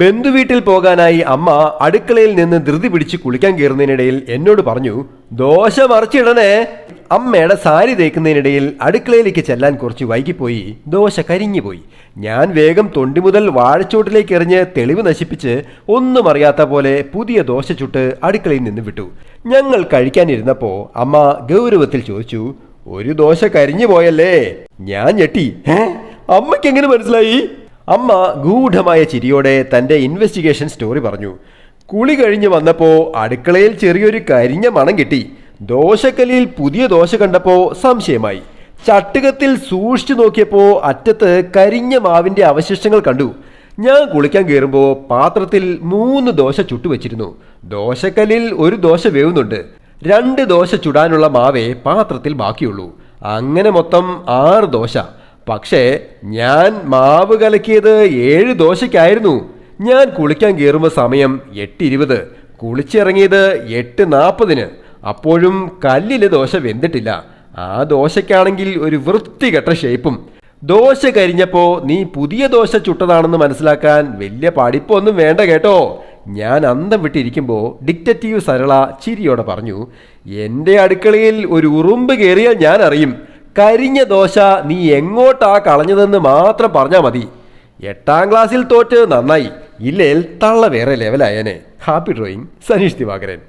ബന്ധുവീട്ടിൽ പോകാനായി അമ്മ അടുക്കളയിൽ നിന്ന് ധൃതി പിടിച്ച് കുളിക്കാൻ കയറുന്നതിനിടയിൽ എന്നോട് പറഞ്ഞു ദോശ മറിച്ചിടണേ. അമ്മയുടെ സാരി തേക്കുന്നതിനിടയിൽ അടുക്കളയിലേക്ക് ചെല്ലാൻ കുറച്ച് വൈകിപ്പോയി. ദോശ കരിഞ്ഞുപോയി. ഞാൻ വേഗം തൊണ്ടി മുതൽ വാഴച്ചോട്ടിലേക്ക് എറിഞ്ഞ് തെളിവ് നശിപ്പിച്ച് ഒന്നും അറിയാത്ത പോലെ പുതിയ ദോശ ചുട്ട് അടുക്കളയിൽ നിന്ന് വിട്ടു. ഞങ്ങൾ കഴിക്കാനിരുന്നപ്പോ അമ്മ ഗൗരവത്തിൽ ചോദിച്ചു ഒരു ദോശ കരിഞ്ഞു പോയല്ലേ ഞാൻ ഞെട്ടി അമ്മയ്ക്ക് എങ്ങനെ മനസ്സിലായി? അമ്മ ഗൂഢമായ ചിരിയോടെ തന്റെ ഇൻവെസ്റ്റിഗേഷൻ സ്റ്റോറി പറഞ്ഞു. കുളി കഴിഞ്ഞ് വന്നപ്പോൾ അടുക്കളയിൽ ചെറിയൊരു കരിഞ്ഞ മണം കിട്ടി. ദോശക്കല്ലിൽ പുതിയ ദോശ കണ്ടപ്പോൾ സംശയമായി. ചട്ടുകത്തിൽ സൂക്ഷിച്ചു നോക്കിയപ്പോൾ അറ്റത്ത് കരിഞ്ഞ മാവിന്റെ അവശിഷ്ടങ്ങൾ കണ്ടു. ഞാൻ കുളിക്കാൻ കയറുമ്പോൾ പാത്രത്തിൽ മൂന്ന് ദോശ ചുട്ടുവച്ചിരുന്നു ദോശക്കല്ലിൽ ഒരു ദോശ വേവുന്നുണ്ട്. രണ്ട് ദോശ ചുടാനുള്ള മാവേ പാത്രത്തിൽ ബാക്കിയുള്ളൂ. അങ്ങനെ മൊത്തം ആറ് ദോശ. പക്ഷേ ഞാൻ മാവ് കലക്കിയത് ഏഴ് ദോശയ്ക്കായിരുന്നു. ഞാൻ കുളിക്കാൻ കയറുമ്പോൾ സമയം എട്ട് ഇരുപത് കുളിച്ചിറങ്ങിയത് എട്ട് നാൽപ്പതിന് അപ്പോഴും കല്ലിലെ ദോശ വെന്തിട്ടില്ല. ആ ദോശയ്ക്കാണെങ്കിൽ ഒരു വൃത്തികെട്ട ഷേപ്പും. ദോശ കരിഞ്ഞപ്പോൾ നീ പുതിയ ദോശ ചുട്ടതാണെന്ന് മനസ്സിലാക്കാൻ വലിയ പഠിപ്പൊന്നും വേണ്ട കേട്ടോ. ഞാൻ അന്തം വിട്ടിരിക്കുമ്പോൾ ഡിക്റ്ററ്റീവ് സരള ചിരിയോടെ പറഞ്ഞു എന്റെ അടുക്കളയിൽ ഒരു ഉറുമ്പ് കയറിയാൽ ഞാൻ അറിയും. കരിഞ്ഞ ദോശ നീ എങ്ങോട്ടാ കളഞ്ഞതെന്ന് മാത്രം പറഞ്ഞാൽ മതി. എട്ടാം ക്ലാസ്സിൽ തോറ്റ് നന്നായി. ഇല്ലേൽ തള്ള വേറെ ലെവലായനെ ഹാപ്പി ഡ്രോയിങ് സനീഷ് ദിവാകരൻ.